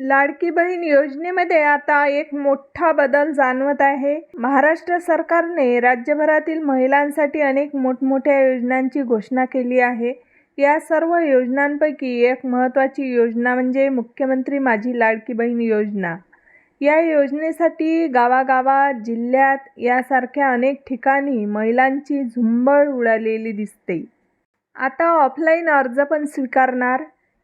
लाडकी बहीण योजनेमध्ये आता एक मोठा बदल जाणवत आहे. महाराष्ट्र सरकारने राज्यभरातील महिलांसाठी अनेक मोठमोठ्या योजनांची घोषणा केली आहे. या सर्व योजनांपैकी एक महत्त्वाची योजना म्हणजे मुख्यमंत्री माझी लाडकी बहीण योजना. या योजनेसाठी गावागावात जिल्ह्यात यासारख्या अनेक ठिकाणी महिलांची झुंबळ उडालेली दिसते. आता ऑफलाईन अर्ज पण स्वीकारणार.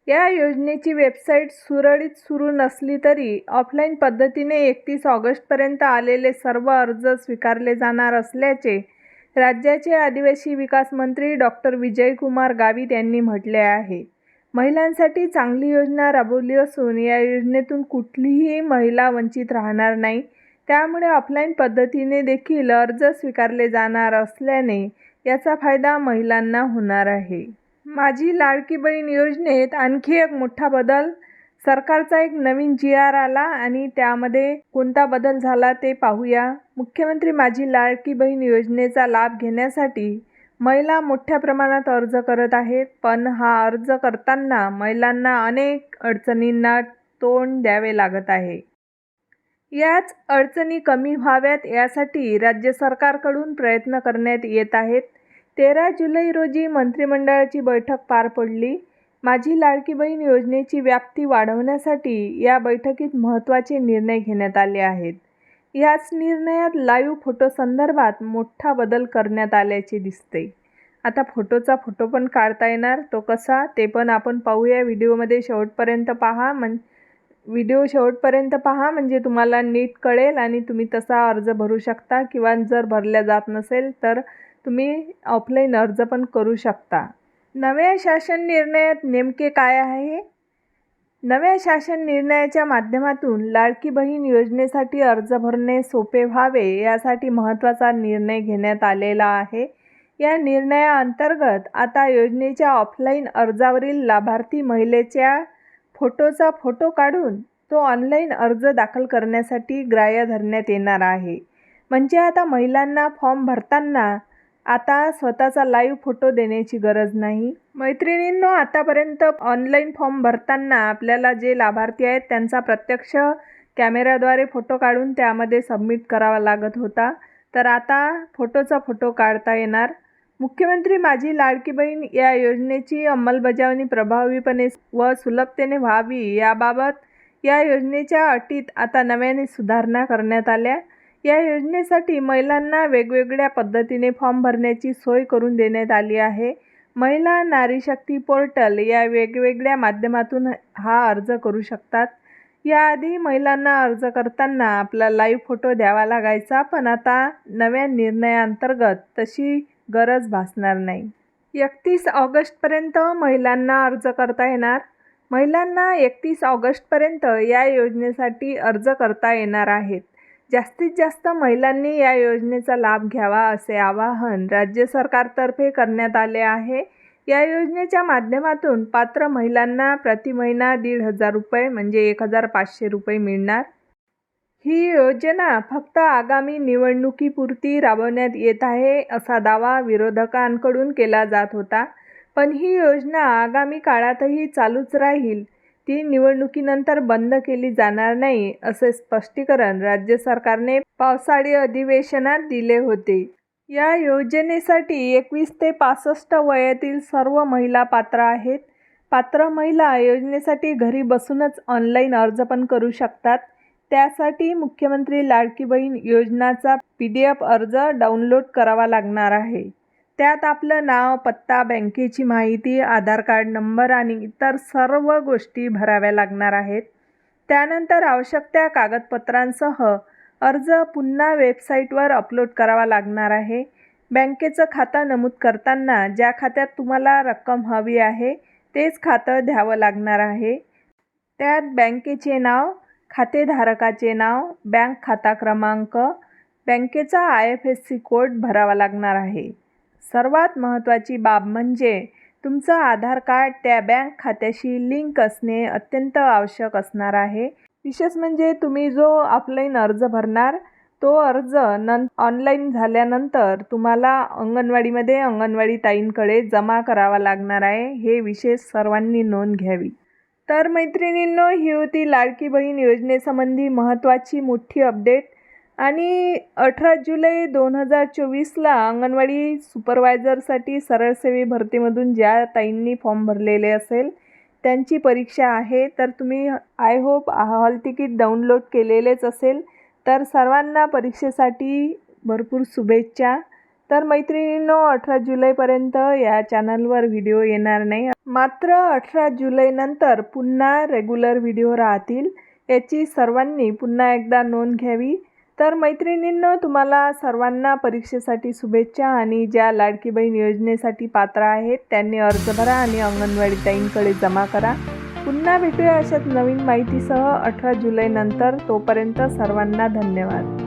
या योजनेची वेबसाईट सुरळीत सुरू नसली तरी ऑफलाईन पद्धतीने एकतीस ऑगस्टपर्यंत आलेले सर्व अर्ज स्वीकारले जाणार असल्याचे राज्याचे आदिवासी विकास मंत्री डॉक्टर विजयकुमार गावित यांनी म्हटले आहे. महिलांसाठी चांगली योजना राबवली असून या योजनेतून कुठलीही महिला वंचित राहणार नाही. त्यामुळे ऑफलाईन पद्धतीने देखील अर्ज स्वीकारले जाणार असल्याने याचा फायदा महिलांना होणार आहे. माझी लाडकी बहीण योजनेत आणखी एक मोठा बदल. सरकारचा एक नवीन जी आर आला आणि त्यामध्ये कोणता बदल झाला ते पाहूया. मुख्यमंत्री माझी लाडकी बहीण योजनेचा लाभ घेण्यासाठी महिला मोठ्या प्रमाणात अर्ज करत आहेत पण हा अर्ज करताना महिलांना अनेक अडचणींना तोंड द्यावे लागत आहे. याच अडचणी कमी व्हाव्यात यासाठी राज्य सरकारकडून प्रयत्न करण्यात येत आहेत. तेरा जुलै रोजी मंत्रिमंडळाची बैठक पार पडली. माझी लाडकी बहीण योजनेची व्याप्ती वाढवण्यासाठी या बैठकीत महत्त्वाचे निर्णय घेण्यात आले आहेत. याच निर्णयात लाईव्ह फोटो संदर्भात मोठा बदल करण्यात आल्याचे दिसते. आता फोटोचा फोटो पण काढता येणार. तो कसा ते पण आपण पाहूया. व्हिडिओमध्ये शेवटपर्यंत पहा. म्हण व्हिडिओ शेवटपर्यंत पहा. म्हणजे तुम्हाला नीट कळेल आणि तुम्ही तसा अर्ज भरू शकता किंवा जर भरल्या जात नसेल तर तुम्ही ऑफलाईन अर्ज पण करू शकता. नव्या शासन निर्णयात नेमके काय आहे? नव्या शासन निर्णयाच्या माध्यमातून लाडकी बहीण योजनेसाठी अर्ज भरणे सोपे व्हावे यासाठी महत्त्वाचा निर्णय घेण्यात आलेला आहे. या निर्णयाअंतर्गत आता योजनेच्या ऑफलाईन अर्जावरील लाभार्थी महिलेच्या फोटोचा फोटो काढून तो ऑनलाईन अर्ज दाखल करण्यासाठी ग्राह्य धरण्यात येणार आहे. म्हणजे आता महिलांना फॉर्म भरताना आता स्वतःचा लाईव्ह फोटो देण्याची गरज नाही. मैत्रिणींनो आतापर्यंत ऑनलाईन फॉर्म भरताना आपल्याला जे लाभार्थी आहेत त्यांचा प्रत्यक्ष कॅमेऱ्याद्वारे फोटो काढून त्यामध्ये सबमिट करावा लागत होता. तर आता फोटोचा फोटो काढता येणार. मुख्यमंत्री माझी लाडकी बहीण या योजनेची अंमलबजावणी प्रभावीपणे व सुलभतेने व्हावी याबाबत या योजनेच्या अटीत आता नव्याने सुधारणा करण्यात आल्या. या योजनेसाठी महिलांना वेगवेगळ्या पद्धतीने फॉर्म भरण्याची सोय करून देण्यात आली आहे. महिला नारी शक्ती पोर्टल या वेगवेगळ्या माध्यमातून हा अर्ज करू शकतात. याआधी महिलांना अर्ज करताना आपला लाईव्ह फोटो द्यावा लागायचा पण आता नव्या निर्णयाअंतर्गत तशी गरज भासणार नाही. एकतीस ऑगस्टपर्यंत महिलांना अर्ज करता येणार. महिलांना एकतीस ऑगस्टपर्यंत या योजनेसाठी अर्ज करता येणार आहेत. जास्तीत जास्त महिलांनी या योजनेचा लाभ घ्यावा असे आवाहन राज्य सरकारतर्फे करण्यात आले आहे. या योजनेच्या माध्यमातून पात्र महिलांना प्रति महिना दीड हजार रुपये म्हणजे एक हजार पाचशे रुपये मिळणार. ही योजना फक्त आगामी निवडणुकीपुरती राबवण्यात येत आहे असा दावा विरोधकांकडून केला जात होता. पण ही योजना आगामी काळातही चालूच राहील. ती निवडणुकीनंतर बंद केली जाणार नाही असे स्पष्टीकरण राज्य सरकारने पावसाळी अधिवेशनात दिले होते. या योजनेसाठी एकवीस ते पासष्ट वयातील सर्व महिला पात्र आहेत. पात्र महिला योजनेसाठी घरी बसूनच ऑनलाईन अर्ज पण करू शकतात. त्यासाठी मुख्यमंत्री लाडकी बहीण योजनाचा पी डी एफ अर्ज डाउनलोड करावा लागणार आहे. त्यात आपलं नाव पत्ता बँकेची माहिती आधार कार्ड नंबर आणि इतर सर्व गोष्टी भराव्या लागणार आहेत. त्यानंतर आवश्यक त्या कागदपत्रांसह अर्ज पुन्हा वेबसाईटवर अपलोड करावा लागणार आहे. बँकेचं खातं नमूद करताना ज्या खात्यात तुम्हाला रक्कम हवी आहे तेच खातं द्यावं लागणार आहे. त्यात बँकेचे नाव खातेधारकाचे नाव बँक खाता क्रमांक बँकेचा I F S C code भरावा लागणार आहे. सर्वात महत्त्वाची बाब म्हणजे तुमचं आधार कार्ड त्या बँक खात्याशी लिंक असणे अत्यंत आवश्यक असणार आहे. विशेष म्हणजे तुम्ही जो ऑफलाईन अर्ज भरणार तो अर्ज नं ऑनलाईन झाल्यानंतर तुम्हाला अंगणवाडीमध्ये अंगणवाडी ताईंकडे जमा करावा लागणार आहे हे विशेष सर्वांनी नोंद घ्यावी. तर मैत्रिणींनो ही होती लाडकी बहीण योजनेसंबंधी महत्त्वाची मोठी अपडेट आणि अठरा जुलै दोन हजार चोवीसला अंगणवाडी सुपरवायझरसाठी सरळसेवी भरतीमधून ज्या ताईंनी फॉर्म भरलेले असेल त्यांची परीक्षा आहे. तर तुम्ही I hope hall ticket download केलेलेच असेल. तर सर्वांना परीक्षेसाठी भरपूर शुभेच्छा. तर मैत्रिणींनो अठरा जुलैपर्यंत या चॅनलवर व्हिडिओ येणार नाही. मात्र अठरा जुलैनंतर पुन्हा रेग्युलर व्हिडिओ राहतील याची सर्वांनी पुन्हा एकदा नोंद घ्यावी. तर मैत्रिणींनं तुम्हाला सर्वांना परीक्षेसाठी शुभेच्छा आणि ज्या लाडकी बहीण योजनेसाठी पात्र आहेत त्यांनी अर्ज भरा आणि अंगणवाडी ताईंकडे जमा करा. पुन्हा भेटूया अशाच नवीन माहितीसह. अठरा जुलैनंतर तोपर्यंत सर्वांना धन्यवाद.